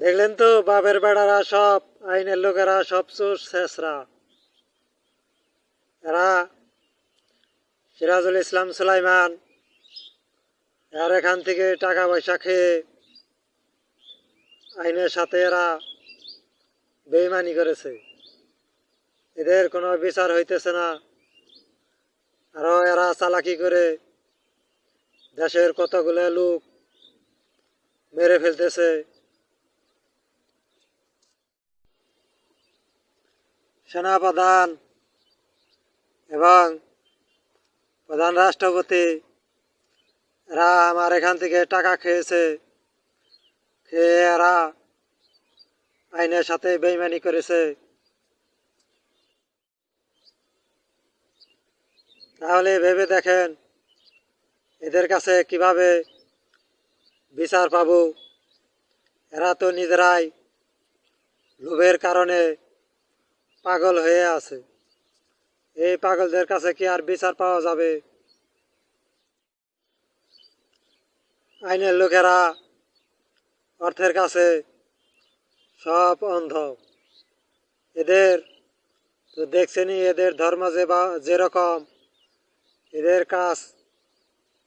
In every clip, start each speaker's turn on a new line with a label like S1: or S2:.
S1: দেখলেন তো, বাপের বেড়ারা সব, আইনের লোকেরা সব চোর শেষরা। এরা সিরাজুল ইসলাম সুলাইমান আর এখান থেকে টাকা পয়সা খেয়ে আইনের সাথে এরা বেইমানি করেছে। এদের কোনো বিচার হইতেছে না। আরও এরা চালাকি করে দেশের কতগুলো লোক মেরে ফেলতেছে। সেনাপ্রধান এবং প্রধান রাষ্ট্রপতি, এরা আমার এখান থেকে টাকা খেয়েছে, খেয়ে এরা আইনের সাথে বেইমানি করেছে। তাহলে ভেবে দেখেন, এদের কাছে কীভাবে বিচার পাবো? এরা তো নিজেরাই লোভের কারণে পাগল হয়ে আছে। এই পাগলদের কাছে কি আর বিচার পাওয়া যাবে? আইনের লোকেরা অর্থের কাছে সব অন্ধ। এদের তো দেখছেনই, এদের ধর্ম যে বা যেরকম এদের কাজ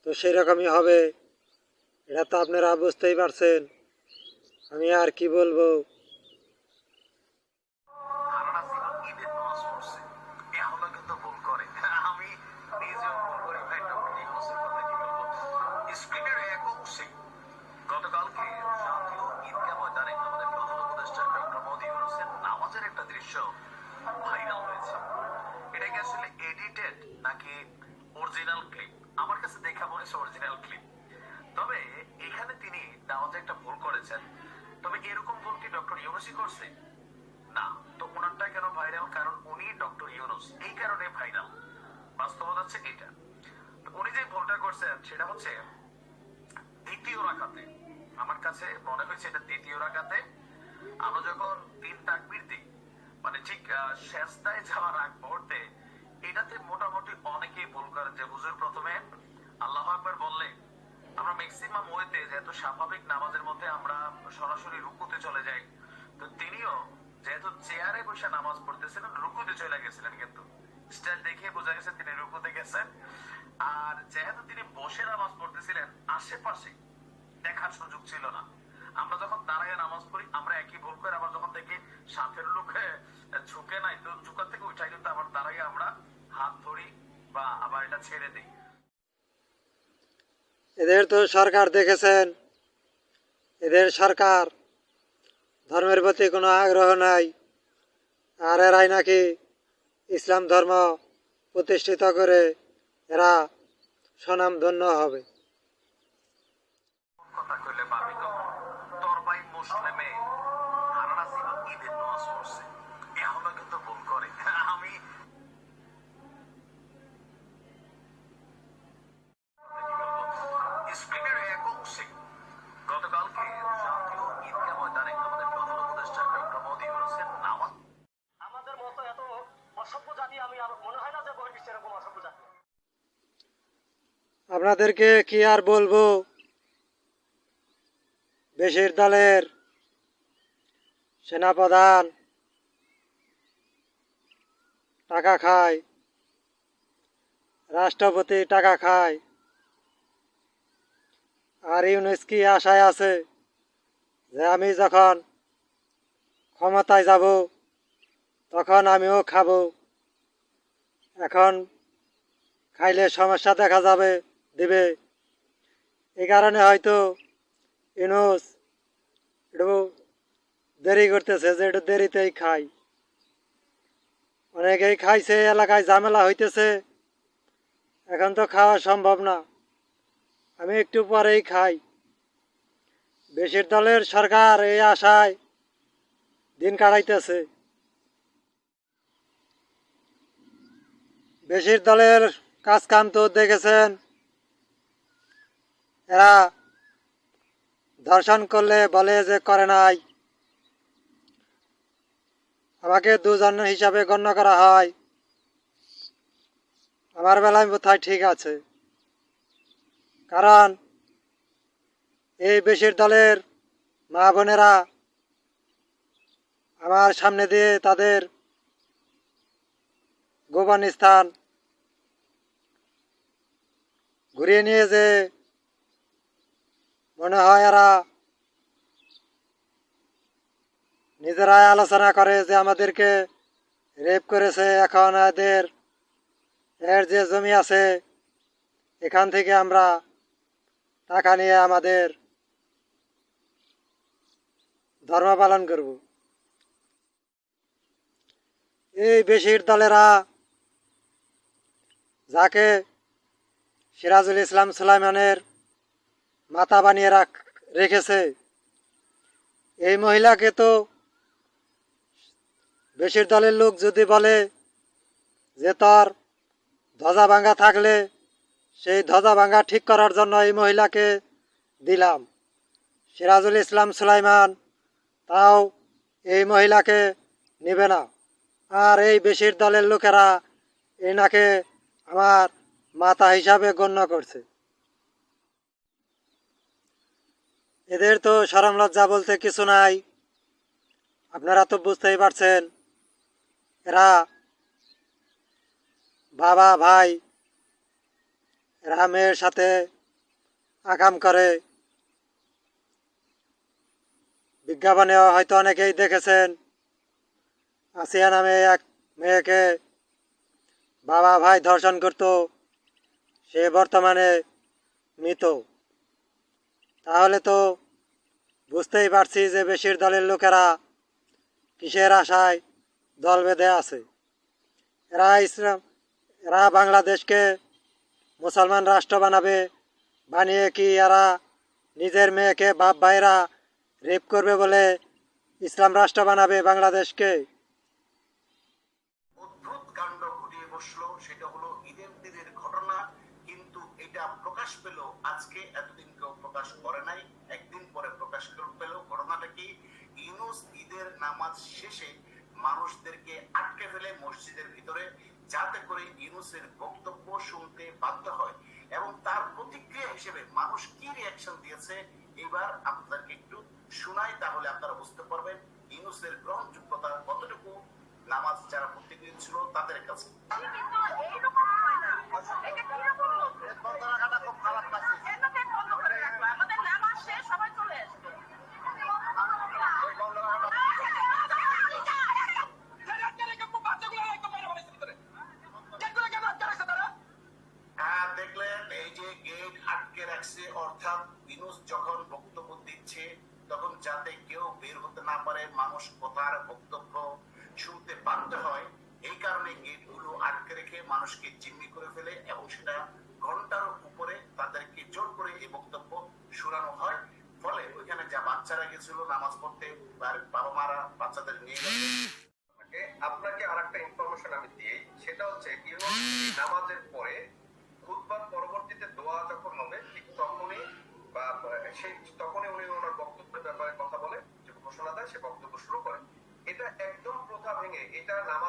S1: তো সেই রকমই হবে। এটা তো আপনারা বুঝতেই পারছেন। আমি আর কি বলব?
S2: নাকি অরিজিনাল ক্লিপ আমার কাছে দেখা মনে হচ্ছে অরিজিনাল ক্লিপ তবে এখানে তিনি নামাজে একটা ভুল করেছেন। তবে এরকম ভুল কি ডক্টর ইউনুসই করছে? না, তো ওনারটা কেন ভাইরাল কারণ উনি ডক্টর ইউনুস। এই কারণে ভাইরাল বাস্তবতা হচ্ছে এটা। উনি যে ভুলটা করছেন, সেটা হচ্ছে দ্বিতীয় রাখাতে আমার কাছে মনে হয়েছে এটা দ্বিতীয় রাখাতে আমরা যখন তিন তাকবির দিই মানে ঠিক শেষদায় যাওয়ার আগ মুহূর্তে, এটাতে মোটামুটি অনেকেই ভুল করেন যে হুজুর প্রথমে আল্লাহ আকবার বললে, আমরা ম্যাক্সিমাম ওয়েতে যেহেতু স্বাভাবিক নামাজের মধ্যে আমরা সরাসরি রুকুতে চলে যাই। তো তিনিও যেহেতু চেয়ারে বসে নামাজ পড়তেছিলেন রুকুতে চলে গেছিলেন কিন্তু। স্টাইল দেখে বোঝা গেছে তিনি রুকুতে গেছেন। আর যেহেতু তিনি বসে নামাজ পড়তেছিলেন, আশেপাশে দেখার সুযোগ ছিল না। আমরা যখন দাঁড়ায় নামাজ পড়ি, আমরা একই ভুল করে আবার যখন দেখি সাথের লোকে ঝুঁকে নাই, তো ঝুঁকার থেকে উঠাই কিন্তু আবার দাঁড়াই আমরা হাত ধরি। বা আবার এটা ছেড়ে দিই।
S1: এদের তো সরকার দেখেছেন। এদের সরকার ধর্মের প্রতি কোনো আগ্রহ নাই। আর এরাই নাকি ইসলাম ধর্ম প্রতিষ্ঠিত করে এরা স্বনামধন্য হবে।
S2: মুসলিমে হারানা ঈদের নামাজ পড়ছে। এ হলো কিন্তু ভুল করে
S1: আপনাদেরকে কি আর বলব? দেশের দলের সেনাপ্রধান টাকা খায়, রাষ্ট্রপতি টাকা খায়, আর ইউনুস কি আশায় আছে যে আমি যখন ক্ষমতায় যাব, তখন আমিও খাব। এখন খাইলে সমস্যা দেখা যাবে। দিবে। এই কারণে হয়তো ইনুস একটু দেরি করতেছে যে একটু দেরিতেই খাই অনেকেই খাইছে, এলাকায় ঝামেলা হইতেছে। এখন তো খাওয়া সম্ভব না। আমি একটু পরেই খাই। বেশির দলের সরকার এই আশায় দিন কাটাইতেছে। বেশির দলের কাজ কাম তো দেখেছেন এরা দর্শন করলে বলে যে করে নাই। আমাকে দুজন হিসাবে গণ্য করা হয়। আমার বেলায় বোধহয় ঠিক আছে। কারণ এই বেশির দলের মা বোনেরা আমার সামনে দিয়ে তাদের গোপন স্থান ঘুরিয়ে নিয়ে যে মনে হয় এরা নিজেরাই আলোচনা করে যে আমাদেরকে রেপ করেছে। এখন এদের, এর যে জমি আছে, এখান থেকে আমরা টাকা নিয়ে আমাদের ধর্ম পালন করব। এই বেশির দলেরা যাকে সিরাজুল ইসলাম সুলাইমানের মাথা বানিয়ে রাখ, রেখেছে। এই মহিলাকে তো বেশির দলের লোক যদি বলে যে তার ধ্বজা ভাঙ্গা থাকলে, সেই ধ্বজা ভাঙ্গা ঠিক করার জন্য এই মহিলাকে দিলাম। সিরাজুল ইসলাম সুলাইমান, তাও এই মহিলাকে নেবে না। আর এই বেশির দলের লোকেরা এনাকে আমার মাতা হিসাবে গণ্য করছে। এদের তো সরম লজ্জা বলতে কিছু নাই। আপনারা তো বুঝতেই পারছেন, এরা বাবা, ভাই, এরা মেয়ের সাথে আকাম করে। বিজ্ঞাপনে হয়তো অনেকেই দেখেছেন, আসিয়া নামে এক মেয়েকে বাবা, ভাই ধর্ষণ করত, সে বর্তমানে মৃত। তাহলে তো বুঝতেই পারছি যে বেশির দলের লোকেরা কিসের আশায় দল বেঁধে আছে। এরা ইসলাম, এরা বাংলাদেশকে মুসলমান রাষ্ট্র বানাবে, বানিয়ে কি এরা নিজের মেয়েকে বাপ ভাইরা রেপ করবে বলে ইসলাম রাষ্ট্র বানাবে বাংলাদেশকে?
S2: সেটা হলো ঈদের দিনের ঘটনা, কিন্তু এটা প্রকাশ পেল আজকে এতদিন প্রকাশ করে নাই একদিন পরে প্রকাশ পেল ঘটনাটা কি? ইউনুস ঈদের নামাজ শেষে মানুষদেরকে আটকে ফেলে মসজিদের ভিতরে যাতে করে ইউনুসের বক্তব্য শুনতে বাধ্য হয় এবং তার প্রতিক্রিয়া হিসেবে মানুষ কি রিয়াকশন দিয়েছে? এবার আপনাদেরকে একটু শোনাই তাহলে আপনারা বুঝতে পারবেন ইউনুসের গ্রহণযোগ্যতা কতটুকু নামাজ যারা পড়তে গিয়েছিল তাদের কাছে।
S3: কিন্তু এইরকম হয় না। এটা কীরকম? এটাকে বন্ধ করে রাখল আমাদের নামাজ শেষ সবাই
S2: গেছিল নামাজ পড়তে বাবা মারা বাচ্চাদের নিয়ে গেছে।
S4: আপনাকে আর একটা ইনফরমেশন আমি দিই, সেটা হচ্ছে কি নামাজের পরে খুদবার পরবর্তীতে দোয়া যখন হবে, ঠিক তখনই বা, সেই, তখনই উনি ওনার বক্তব্যের ব্যাপারে কথা বলে, যে ঘোষণা দেয়, সে বক্তব্য শুরু করে। এটা একদম প্রথা ভেঙে, এটা নামাজের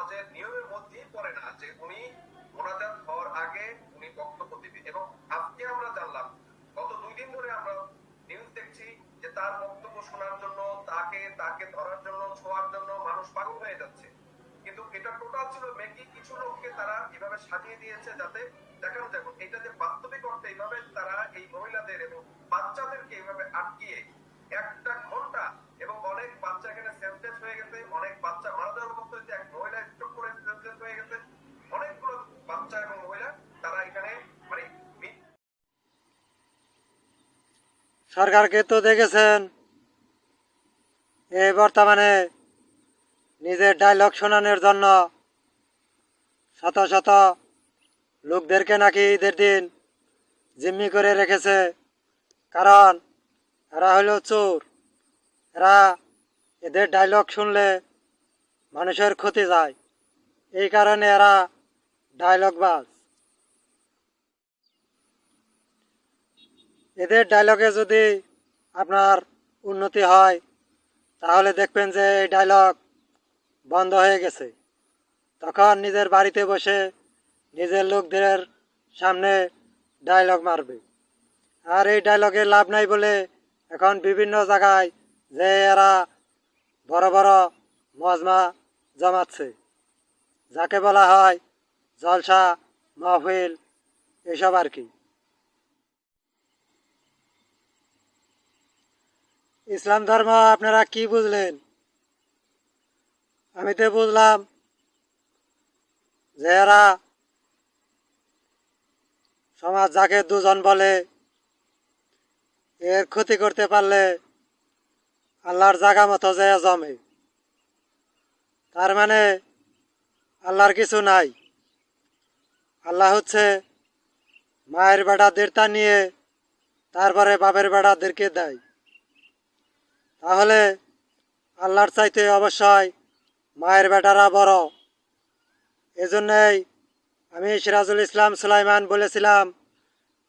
S4: এভাবে সাজিয়ে দিয়েছে যাতে দেখানো যাবে এটা যে বাস্তবিক অর্থে এইভাবে তারা এই মহিলাদের এবং বাচ্চাদেরকে এইভাবে আটকিয়ে একটা ঘণ্টা এবং অনেক বাচ্চা এখানে সেন্সলেস হয়ে গেছে, অনেক বাচ্চা মারা যাওয়ার মতো হয়েছে, এক মহিলা স্ট্রোক করে সেন্সলেস হয়ে গেছে। অনেকগুলো বাচ্চা এবং মহিলা তারা এখানে মানে
S1: সরকারকে তো দেখেছেন, এই বর্তমানে নিজের ডায়লগ শোনানোর জন্য শত শত লোকদেরকে নাকি ঈদের দিন জিম্মি করে রেখেছে। কারণ এরা হলো চোর। এরা এদের ডায়লগ শুনলে মানুষের ক্ষতি যায়। এই কারণে এরা ডায়লগ বাজ। এদের ডায়লগে যদি আপনার উন্নতি হয়, তাহলে দেখবেন যে এই ডায়লগ বন্ধ হয়ে গেছে। তখন নিজের বাড়িতে বসে নিজের লোকদের সামনে ডায়লগ মারবে। আর এই ডায়লগে লাভ নাই বলে এখন বিভিন্ন জায়গায় যে এরা বড় বড় মজমা জমাচ্ছে, যাকে বলা হয় জলসা, মাহফিল, এসব আর কি। ইসলাম ধর্ম আপনারা কি বুঝলেন? আমি তো বুঝলাম যে এরা সমাজ যাকে দুজন বলে, এর ক্ষতি করতে পারলে আল্লাহর জায়গা মতো যে জমে। তার মানে আল্লাহর কিছু নাই। আল্লাহ হচ্ছে মায়ের বেড়াদেরটা নিয়ে তারপরে বাপের বেড়াদেরকে দেয়। তাহলে আল্লাহর চাইতে অবশ্যই মায়ের বেটারা বড়। এজন্যই আমি সিরাজুল ইসলাম সুলাইমান বলেছিলাম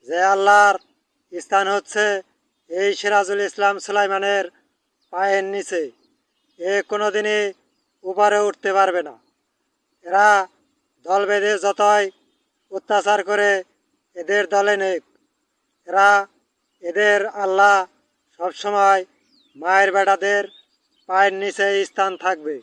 S1: যে আল্লাহর স্থান হচ্ছে এই সিরাজুল ইসলাম সুলাইমানের পায়ের নিচে। এ কোনোদিনই উপরে উঠতে পারবে না। এরা দল বেঁধে যতই অত্যাচার করে এদের দলে নেক। এরা এদের আল্লাহ সবসময় মায়ের বেটাদের পায়ের নিচে স্থান থাকবে।